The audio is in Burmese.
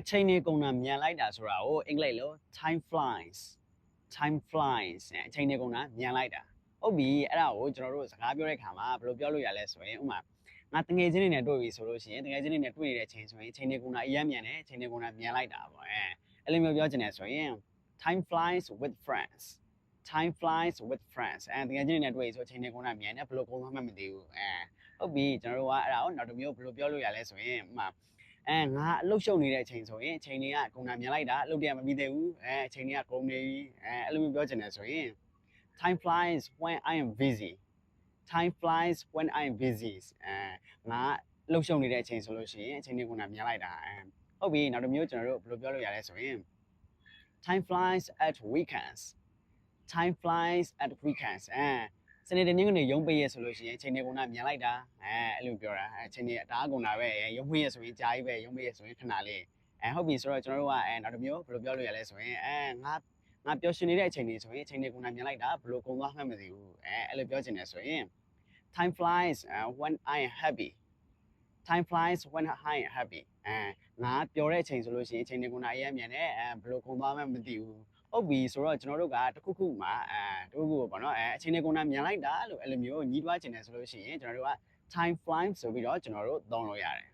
အချိန်နေကုန်တာမြန်လိုက်တာဆိုတာကိုအင်္ဂလိပ်လို time flies time flies အဲအချိန်နေကုန်တာမြန်လိုက်တာဟုတ်ပြီအဲ့ဒါကိုကျွန်တော်တို့စကားပြောတဲ့ခါမှာဘယ်လိုပြောလို့ရလဲဆိုရင်ဥမာငါတငယ်ချင်းတွေနဲ့တွေ့ပြီဆိုလို့ရှိရင်တငယ်ချင်းတွေနဲ့တွေ့နေတဲ့အချိန်ဆိုရင်အချိန်နေကုန်တာအရင်မြန်တယ်အချိန်နေကုန်တာမြန်လိုက်တာပေါ့အဲအဲ့လိုမျိုးပြောချင်တယ်ဆိုရင် time flies with friends time flies with friends အဲတကယ်ချင်းနေနဲ့တွေ့ဆိုအချိန်နဲ့ကုန်တာမြန်တယ်ဘယ်လိုကုန်သွားမှမသိဘူးအဲဟုတ်ပြီကျွန်တော်တို့ကအဲ့ဒါကိုနောက်တစ်မျိုးဘယ်လိုပြောလို့ရလဲဆိုရင်ဥမာ အဲငါအလုပ်ရှုပ်နေတဲ့အချိန်ဆိုရင်အချိန်တွေကကုန်တာမြန်လိုက်တာအလုပ်တွေကမပြီးသေးဘူးအဲအချိန်တွေကကုန်နေပြီအဲအဲ့လိုမျိုးပြောချင်တယ်ဆိုရင် time flies when i am busy time flies when i am busy အဲငါအလုပ်ရှုပ်နေတဲ့အချိန်ဆိုလို့ရှိရင်အချိန်တွေကုန်တာမြန်လိုက်တာအဲဟုတ်ပြီနောက်တစ်မျိုးကျွန်တော်တို့ဘယ်လိုပြောလို့ရလဲဆိုရင် time flies at weekends time flies at weekends အဲ စနေတနင်္ဂနွေရုံးပိတ်ရဆိုလို့ရှိရင်အချိန်တွေကုန်တာမြန်လိုက်တာအဲအဲ့လိုပြောတာအဲအချိန်တွေအတားကုန်တာပဲရုံးပိတ်ရဆိုရင်ကြာကြီးပဲရုံးပိတ်ရဆိုရင်ခဏလေးအဲဟုတ်ပြီဆိုတော့ကျွန်တော်တို့ကအဲနောက်တစ်မျိုးဘယ်လိုပြောလို့ရလဲဆိုရင်အဲငါငါပျော်ရွှင်နေတဲ့အချိန်တွေဆိုရင်အချိန်တွေကုန်တာမြန်လိုက်တာဘယ်လိုကုန်သွားမှမသိဘူးအဲအဲ့လိုပြောချင်တယ်ဆိုရင် time flies uh, when i am happy time flies when i am happy အဲငါပျော်တဲ့အချိန်ဆိုလို့ရှိရင်အချိန်တွေကုန်တာအရင်မြန်တယ်အဲဘယ်လိုကုန်သွားမှမသိဘူး ဟုတ်ပြီဆိုတော့ကျွန်တော်တို့ကတစ်ခုခုမှာအဲတစ်ခုခုပေါ့နော်အဲအချိန်နဲ့ကုန်တာမြန်လိုက်တာလို့အဲ့လိုမျိုးညီးတွားချင်တယ်ဆိုလို့ရှိရင်ကျွန်တော်တို့က time flies ဆိုပြီးတော့ကျွန်တော်တို့သုံးလို့ရတယ်